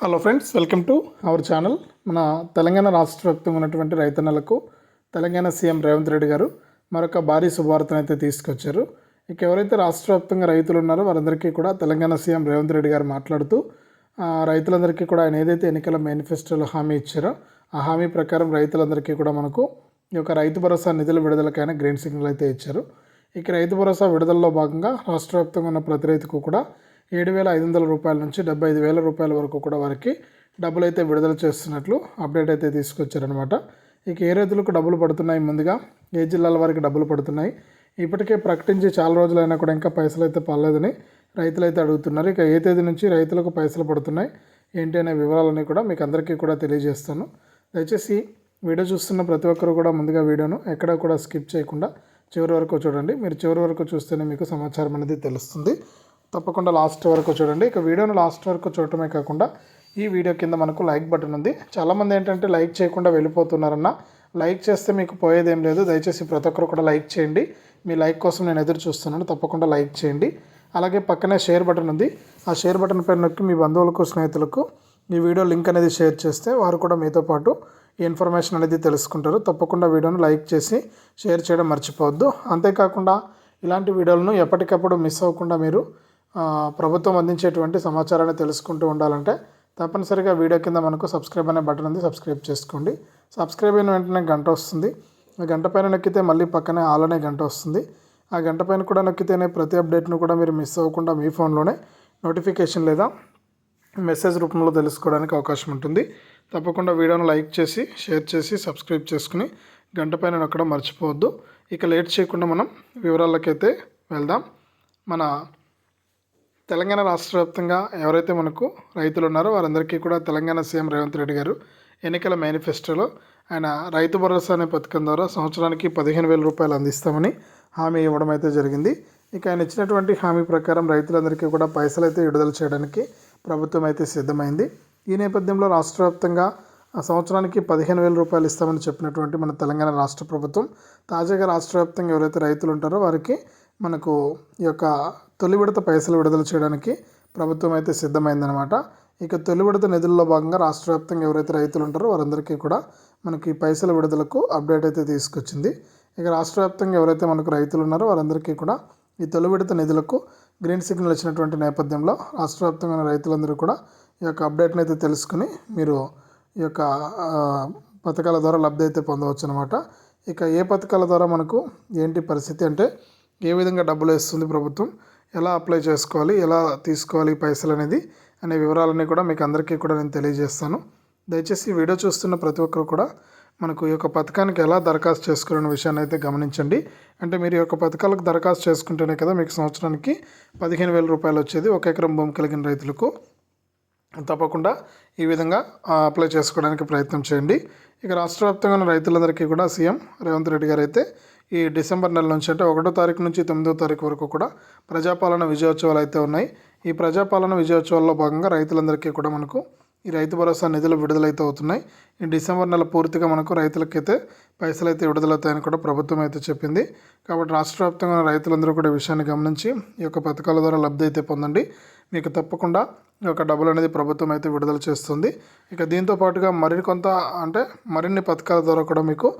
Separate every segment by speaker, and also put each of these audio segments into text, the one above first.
Speaker 1: Hello friends welcome to our channel మన తెలంగాణ రాష్ట్ర వ్యాప్తంగా ఉన్నటువంటి రైతన్నలకు తెలంగాణ సీఎం రేవంత్ రెడ్డి గారు మరొక భారీ శుభవార్తను అయితే తీసుకొచ్చారు. ఇక ఎవరైతే రాష్ట్ర వ్యాప్తంగా రైతులు ఉన్నారో వారందరికీ కూడా తెలంగాణ సీఎం రేవంత్ రెడ్డి గారు మాట్లాడుతూ రైతులందరికీ కూడా ఆయన ఏదైతే ఎన్నికల మేనిఫెస్టోలో హామీ ఇచ్చారో ఆ హామీ ప్రకారం రైతులందరికీ కూడా మనకు ఈ యొక్క రైతు భరోసా నిధుల విడుదలకైనా గ్రీన్ సిగ్నల్ అయితే ఇచ్చారు. ఇక రైతు భరోసా విడుదలలో భాగంగా రాష్ట్ర వ్యాప్తంగా ఉన్న ప్రతి రైతుకు కూడా ఏడు వేల ఐదు వందల రూపాయల నుంచి డెబ్బై ఐదు వేల రూపాయల వరకు కూడా వారికి డబ్బులు అయితే విడుదల చేస్తున్నట్లు అప్డేట్ అయితే తీసుకొచ్చారనమాట ఇక ఏ రైతులకు డబ్బులు పడుతున్నాయి? ముందుగా ఏ జిల్లాల వారికి డబ్బులు పడుతున్నాయి? ఇప్పటికే ప్రకటించి చాలా రోజులైనా కూడా ఇంకా పైసలు అయితే పడలేదని రైతులు అయితే అడుగుతున్నారు. ఇక ఏ తేదీ నుంచి రైతులకు పైసలు పడుతున్నాయి? ఏంటి అనే వివరాలన్నీ కూడా మీకు అందరికీ కూడా తెలియజేస్తాను. దయచేసి వీడియో చూస్తున్న ప్రతి ఒక్కరు కూడా ముందుగా వీడియోను ఎక్కడ కూడా స్కిప్ చేయకుండా చివరి వరకు చూడండి. మీరు చివరి వరకు చూస్తేనే మీకు సమాచారం అనేది తెలుస్తుంది. తప్పకుండా లాస్ట్ వరకు చూడండి. ఇక వీడియోను లాస్ట్ వరకు చూడటమే కాకుండా ఈ వీడియో కింద మనకు లైక్ బటన్ ఉంది. చాలామంది ఏంటంటే లైక్ చేయకుండా వెళ్ళిపోతున్నారన్న. లైక్ చేస్తే మీకు పోయేదేం లేదు. దయచేసి ప్రతి ఒక్కరు కూడా లైక్ చేయండి. మీ లైక్ కోసం నేను ఎదురు చూస్తున్నాను. తప్పకుండా లైక్ చేయండి. అలాగే పక్కనే షేర్ బటన్ ఉంది. ఆ షేర్ బటన్ పైన నొక్కి మీ బంధువులకు స్నేహితులకు ఈ వీడియో లింక్ అనేది షేర్ చేస్తే వారు కూడా మీతో పాటు ఈ ఇన్ఫర్మేషన్ అనేది తెలుసుకుంటారు. తప్పకుండా వీడియోను లైక్ చేసి షేర్ చేయడం మర్చిపోవద్దు. అంతేకాకుండా ఇలాంటి వీడియోలను ఎప్పటికప్పుడు మిస్ అవ్వకుండా మీరు ప్రభుత్వం అందించేటువంటి సమాచారాన్ని తెలుసుకుంటూ ఉండాలంటే తప్పనిసరిగా వీడియో కింద మనకు సబ్స్క్రైబ్ అనే బటన్ ఉంది సబ్స్క్రైబ్ చేసుకోండి. సబ్స్క్రైబ్ అయిన వెంటనే గంట వస్తుంది. ఆ గంట పైన నొక్కితే మళ్ళీ పక్కనే ఆల్ అనే గంట వస్తుంది. ఆ గంట పైన కూడా నొక్కితేనే ప్రతి అప్డేట్ను కూడా మీరు మిస్ అవ్వకుండా మీ ఫోన్లోనే నోటిఫికేషన్ లేదా మెసేజ్ రూపంలో తెలుసుకోవడానికి అవకాశం ఉంటుంది. తప్పకుండా వీడియోను లైక్ చేసి షేర్ చేసి సబ్స్క్రైబ్ చేసుకుని గంట పైన నొక్కడం మర్చిపోవద్దు. ఇక లేట్ చేయకుండా మనం వివరాలకైతే వెళ్దాం. మన తెలంగాణ రాష్ట్ర వ్యాప్తంగా ఎవరైతే మనకు రైతులు ఉన్నారో వారందరికీ కూడా తెలంగాణ సీఎం రేవంత్ రెడ్డి గారు ఎన్నికల మేనిఫెస్టోలో ఆయన రైతు భరోసా అనే పథకం ద్వారా సంవత్సరానికి పదిహేను వేల రూపాయలు అందిస్తామని హామీ ఇవ్వడం అయితే జరిగింది. ఇక ఆయన ఇచ్చినటువంటి హామీ ప్రకారం రైతులందరికీ కూడా పైసలు అయితే విడుదల చేయడానికి ప్రభుత్వం అయితే సిద్ధమైంది. ఈ నేపథ్యంలో రాష్ట్ర వ్యాప్తంగా సంవత్సరానికి పదిహేను వేల రూపాయలు ఇస్తామని చెప్పినటువంటి మన తెలంగాణ రాష్ట్ర ప్రభుత్వం తాజాగా రాష్ట్ర వ్యాప్తంగా ఎవరైతే రైతులు ఉంటారో వారికి మనకు ఈ యొక్క తొలి విడత పైసలు విడుదల చేయడానికి ప్రభుత్వం అయితే సిద్ధమైందనమాట ఇక తొలి విడత నిధుల్లో భాగంగా రాష్ట్ర వ్యాప్తంగా ఎవరైతే రైతులు ఉంటారో వారందరికీ కూడా మనకి ఈ పైసల విడుదలకు అప్డేట్ అయితే తీసుకొచ్చింది. ఇక రాష్ట్ర వ్యాప్తంగా ఎవరైతే మనకు రైతులు ఉన్నారో వారందరికీ కూడా ఈ తొలి విడత నిధులకు గ్రీన్ సిగ్నల్ ఇచ్చినటువంటి నేపథ్యంలో రాష్ట్ర వ్యాప్తంగా ఉన్న రైతులందరూ కూడా ఈ యొక్క అప్డేట్ని అయితే తెలుసుకుని మీరు ఈ యొక్క పథకాల ద్వారా లబ్ధి అయితే పొందవచ్చు అనమాట ఇక ఏ పథకాల ద్వారా మనకు ఏంటి పరిస్థితి అంటే ఏ విధంగా డబ్బులు వేస్తుంది ప్రభుత్వం? ఎలా అప్లై చేసుకోవాలి? ఎలా తీసుకోవాలి పైసలు అనేది? అనే వివరాలన్నీ కూడా మీకు అందరికీ కూడా నేను తెలియజేస్తాను. దయచేసి వీడియో చూస్తున్న ప్రతి ఒక్కరు కూడా మనకు ఈ యొక్క పథకానికి ఎలా దరఖాస్తు చేసుకోవాలనే విషయాన్ని అయితే గమనించండి. అంటే మీరు ఈ యొక్క పథకాలకు దరఖాస్తు చేసుకుంటేనే కదా మీకు సంవత్సరానికి పదిహేను వేల రూపాయలు వచ్చేది. ఒక ఎకరం భూమి కలిగిన రైతులకు తప్పకుండా ఈ విధంగా అప్లై చేసుకోవడానికి ప్రయత్నం చేయండి. ఇక రాష్ట్ర వ్యాప్తంగా ఉన్న రైతులందరికీ కూడా సీఎం రేవంత్ రెడ్డి గారు అయితే ఈ డిసెంబర్ నెల నుంచి అంటే ఒకటో తారీఖు నుంచి తొమ్మిదో తారీఖు వరకు కూడా ప్రజాపాలన విజయోత్సవాలు అయితే ఉన్నాయి. ఈ ప్రజాపాలన విజయోత్సవాల్లో భాగంగా రైతులందరికీ కూడా మనకు ఈ రైతు భరోసా నిధులు విడుదలైతే అవుతున్నాయి. ఈ డిసెంబర్ నెల పూర్తిగా మనకు రైతులకైతే పైసలు అయితే విడుదలవుతాయని కూడా ప్రభుత్వం అయితే చెప్పింది. కాబట్టి రాష్ట్ర వ్యాప్తంగా రైతులందరూ కూడా విషయాన్ని గమనించి ఈ యొక్క పథకాల ద్వారా లబ్ధి అయితే పొందండి. మీకు తప్పకుండా ఈ యొక్క డబ్బులు అనేది ప్రభుత్వం అయితే విడుదల చేస్తుంది. ఇక దీంతో పాటుగా మరికొంత అంటే మరిన్ని పథకాల ద్వారా కూడా మీకు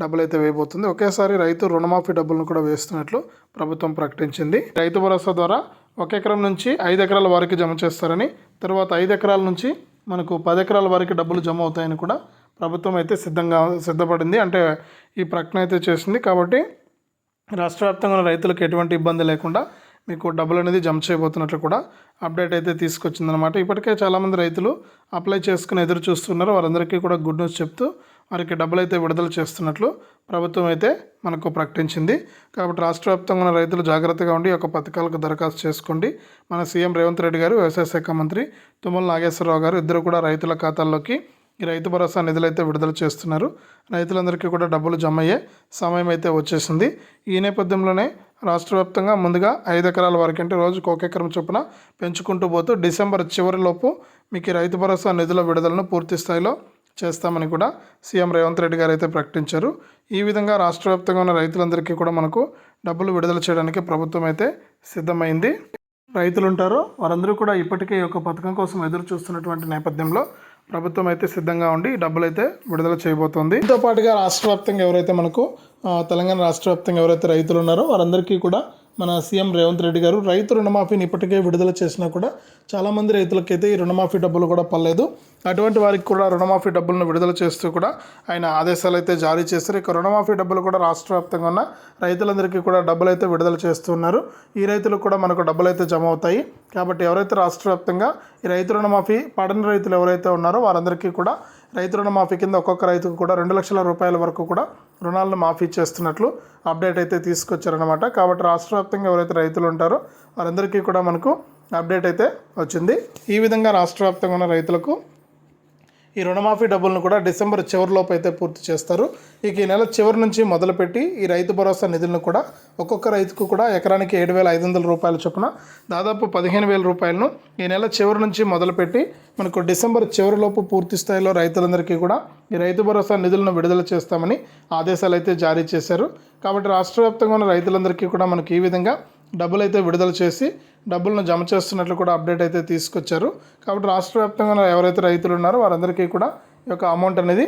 Speaker 1: డబ్బులు అయితే వేయబోతుంది. ఒకేసారి రైతు రుణమాఫీ డబ్బులను కూడా వేస్తున్నట్లు ప్రభుత్వం ప్రకటించింది. రైతు భరోసా ద్వారా ఒక ఎకరం నుంచి ఐదు ఎకరాల వారికి జమ చేస్తారని తర్వాత ఐదు ఎకరాల నుంచి మనకు పది ఎకరాల వారికి డబ్బులు జమ అవుతాయని కూడా ప్రభుత్వం అయితే సిద్ధంగా సిద్ధపడింది. అంటే ఈ ప్రకటన అయితే చేసింది. కాబట్టి రాష్ట్ర వ్యాప్తంగా రైతులకు ఎటువంటి ఇబ్బంది లేకుండా మీకు డబ్బులు అనేది జమ చేయబోతున్నట్లు కూడా అప్డేట్ అయితే తీసుకొచ్చిందనమాట ఇప్పటికే చాలామంది రైతులు అప్లై చేసుకుని ఎదురు చూస్తున్నారు. వారందరికీ కూడా గుడ్ న్యూస్ చెప్తూ వారికి డబ్బులు అయితే విడుదల చేస్తున్నట్లు ప్రభుత్వం అయితే మనకు ప్రకటించింది. కాబట్టి రాష్ట్ర వ్యాప్తంగా ఉన్న రైతులు జాగ్రత్తగా ఉండి ఒక పథకాలకు దరఖాస్తు చేసుకోండి. మన సీఎం రేవంత్ రెడ్డి గారు వ్యవసాయ శాఖ మంత్రి తుమ్మల నాగేశ్వరరావు గారు ఇద్దరు కూడా రైతుల ఖాతాల్లోకి ఈ రైతు భరోసా నిధులు అయితే విడుదల చేస్తున్నారు. రైతులందరికీ కూడా డబ్బులు జమ అయ్యే సమయం అయితే వచ్చేసింది. ఈ నేపథ్యంలోనే రాష్ట్ర వ్యాప్తంగా ముందుగా ఐదు ఎకరాల వరకు అంటే రోజుకు ఒక ఎకరం చొప్పున పెంచుకుంటూ పోతూ డిసెంబర్ చివరిలోపు మీకు రైతు భరోసా నిధుల విడుదలను పూర్తి స్థాయిలో చేస్తామని కూడా సీఎం రేవంత్ రెడ్డి గారు అయితే ప్రకటించారు. ఈ విధంగా రాష్ట్ర వ్యాప్తంగా ఉన్న రైతులందరికీ కూడా మనకు డబ్బులు విడుదల చేయడానికి ప్రభుత్వం అయితే సిద్ధమైంది. రైతులు ఉంటారో వారందరూ కూడా ఇప్పటికే ఈ యొక్క పథకం కోసం ఎదురు చూస్తున్నటువంటి నేపథ్యంలో ప్రభుత్వం అయితే సిద్ధంగా ఉండి డబ్బులైతే డబ్బులు అయితే విడుదల చేయబోతోంది. దీంతో పాటుగా రాష్ట్ర వ్యాప్తంగా ఎవరైతే మనకు తెలంగాణ రాష్ట్ర వ్యాప్తంగా ఎవరైతే రైతులు ఉన్నారో వారందరికీ కూడా మన సీఎం రేవంత్ రెడ్డి గారు రైతు రుణమాఫీని ఇప్పటికే విడుదల చేసినా కూడా చాలామంది రైతులకైతే ఈ రుణమాఫీ డబ్బులు కూడా పడలేదు. అటువంటి వారికి కూడా రుణమాఫీ డబ్బులను విడుదల చేస్తూ కూడా ఆయన ఆదేశాలు అయితే జారీ చేశారు. ఇక రుణమాఫీ డబ్బులు కూడా రాష్ట్ర వ్యాప్తంగా ఉన్న రైతులందరికీ కూడా డబ్బులు అయితే విడుదల చేస్తున్నారు ఈ రైతులకు కూడా మనకు డబ్బులు అయితే జమ అవుతాయి. కాబట్టి ఎవరైతే రాష్ట్ర వ్యాప్తంగా ఈ రైతు రుణమాఫీ పడని రైతులు ఎవరైతే ఉన్నారో వారందరికీ కూడా రైతు రుణమాఫీ కింద ఒక్కొక్క రైతుకు కూడా రెండు లక్షల రూపాయల వరకు కూడా రుణాలను మాఫీ చేస్తున్నట్లు అప్డేట్ అయితే తీసుకొచ్చారనమాట కాబట్టి రాష్ట్ర వ్యాప్తంగా ఎవరైతే రైతులు ఉంటారో వారందరికీ కూడా మనకు అప్డేట్ అయితే వచ్చింది. ఈ విధంగా రాష్ట్ర వ్యాప్తంగా ఉన్న రైతులకు ఈ రుణమాఫీ డబ్బులను కూడా డిసెంబర్ చివరిలోపు అయితే పూర్తి చేస్తారు. ఇక ఈ నెల చివరి నుంచి మొదలుపెట్టి ఈ రైతు భరోసా నిధులను కూడా ఒక్కొక్క రైతుకు కూడా ఎకరానికి ఏడు వేల ఐదు వందల రూపాయల చొప్పున దాదాపు పదిహేను వేల రూపాయలను ఈ నెల చివరి నుంచి మొదలుపెట్టి మనకు డిసెంబర్ చివరిలోపు పూర్తి స్థాయిలో రైతులందరికీ కూడా ఈ రైతు భరోసా నిధులను విడుదల చేస్తామని ఆదేశాలు అయితే జారీ చేశారు. కాబట్టి రాష్ట్ర వ్యాప్తంగా ఉన్న రైతులందరికీ కూడా మనకు ఈ విధంగా డబ్బులు అయితే విడుదల చేసి డబ్బులను జమ చేస్తున్నట్లు కూడా అప్డేట్ అయితే తీసుకొచ్చారు. కాబట్టి రాష్ట్ర వ్యాప్తంగా ఎవరైతే రైతులు ఉన్నారో వారందరికీ కూడా ఈ యొక్క అమౌంట్ అనేది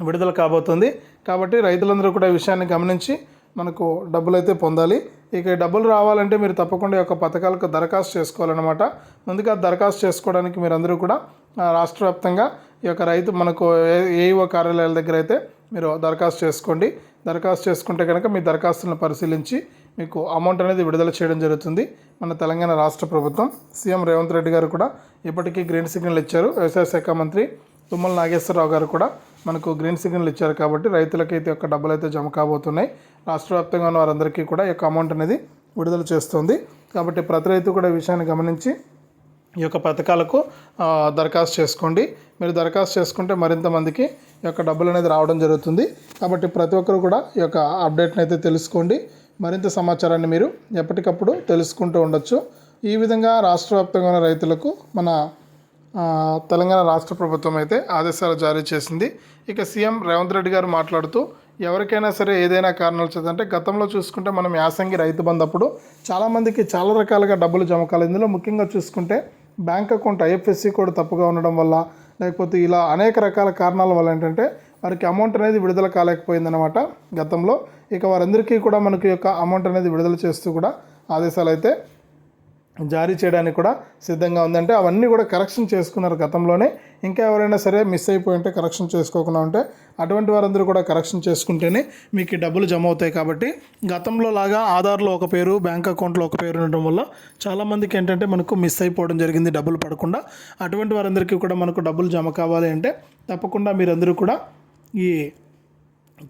Speaker 1: విడుదల కాబోతుంది. కాబట్టి రైతులందరూ కూడా ఈ విషయాన్ని గమనించి మనకు డబ్బులు అయితే పొందాలి. ఇక డబ్బులు రావాలంటే మీరు తప్పకుండా ఈ యొక్క పథకాలకు దరఖాస్తు చేసుకోవాలన్నమాట. ముందుగా దరఖాస్తు చేసుకోవడానికి మీరందరూ కూడా రాష్ట్ర వ్యాప్తంగా ఈ యొక్క రైతు మనకు ఏ- ఏఈఓ కార్యాలయాల దగ్గర అయితే మీరు దరఖాస్తు చేసుకోండి. దరఖాస్తు చేసుకుంటే కనుక మీ దరఖాస్తులను పరిశీలించి మీకు అమౌంట్ అనేది విడుదల చేయడం జరుగుతుంది. మన తెలంగాణ రాష్ట్ర ప్రభుత్వం సీఎం రేవంత్ రెడ్డి గారు కూడా ఇప్పటికీ గ్రీన్ సిగ్నల్ ఇచ్చారు. వ్యవసాయ శాఖ మంత్రి తుమ్మల నాగేశ్వరరావు గారు కూడా మనకు గ్రీన్ సిగ్నల్ ఇచ్చారు కాబట్టి రైతులకైతే యొక్క డబ్బులు అయితే జమ కాబోతున్నాయి. రాష్ట్ర వ్యాప్తంగా ఉన్న వారందరికీ కూడా ఈ యొక్క అమౌంట్ అనేది విడుదల చేస్తుంది. కాబట్టి ప్రతి రైతు కూడా విషయాన్ని గమనించి ఈ యొక్క పథకాలకు దరఖాస్తు చేసుకోండి. మీరు దరఖాస్తు చేసుకుంటే మరింత మందికి ఈ యొక్క డబ్బులు అనేది రావడం జరుగుతుంది. కాబట్టి ప్రతి ఒక్కరు కూడా ఈ యొక్క అప్డేట్ని అయితే తెలుసుకోండి. మరింత సమాచారాన్ని మీరు ఎప్పటికప్పుడు తెలుసుకుంటూ ఉండొచ్చు. ఈ విధంగా రాష్ట్ర వ్యాప్తంగా ఉన్న రైతులకు మన తెలంగాణ రాష్ట్ర ప్రభుత్వం అయితే ఆదేశాలు జారీ చేసింది. ఇక సీఎం రేవంత్ రెడ్డి గారు మాట్లాడుతూ ఎవరికైనా సరే ఏదైనా కారణాలు చేద్దంటే అంటే గతంలో చూసుకుంటే మనం యాసంగి రైతు బంధప్పుడు చాలామందికి చాలా రకాలుగా డబ్బులు జమ కాలేదు. ఇందులో ముఖ్యంగా చూసుకుంటే బ్యాంక్ అకౌంట్ ఐఎఫ్ఎస్సి కోడ్ తప్పుగా ఉండడం వల్ల లేకపోతే ఇలా అనేక రకాల కారణాల వల్ల ఏంటంటే వారికి అమౌంట్ అనేది విడుదల కాలేకపోయిందనమాట గతంలో. ఇక వారందరికీ కూడా మనకి యొక్క అమౌంట్ అనేది విడుదల చేస్తూ కూడా ఆదేశాలు అయితే జారీ చేయడానికి కూడా సిద్ధంగా ఉందంటే అవన్నీ కూడా కరెక్షన్ చేసుకున్నారు గతంలోనే. ఇంకా ఎవరైనా సరే మిస్ అయిపోయి ఉంటే కరెక్షన్ చేసుకోకుండా ఉంటే అటువంటి వారందరూ కూడా కరెక్షన్ చేసుకుంటేనే మీకు డబ్బులు జమ అవుతాయి కాబట్టి గతంలో లాగా ఆధార్లో ఒక పేరు బ్యాంక్ అకౌంట్లో ఒక పేరు ఉండడం వల్ల చాలామందికి ఏంటంటే మనకు మిస్ అయిపోవడం జరిగింది డబ్బులు పడకుండా. అటువంటి వారందరికీ కూడా మనకు డబ్బులు జమ కావాలి అంటే తప్పకుండా మీరందరూ కూడా ఈ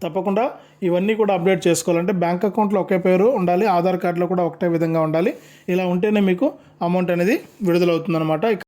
Speaker 1: తప్పకుండా ఇవన్నీ కూడా అప్డేట్ చేసుకోవాలంటే బ్యాంక్ అకౌంట్లో ఒకే పేరు ఉండాలి ఆధార్ కార్డులో కూడా ఒకటే విధంగా ఉండాలి. ఇలా ఉంటేనే మీకు అమౌంట్ అనేది విడుదలవుతుందన్నమాట.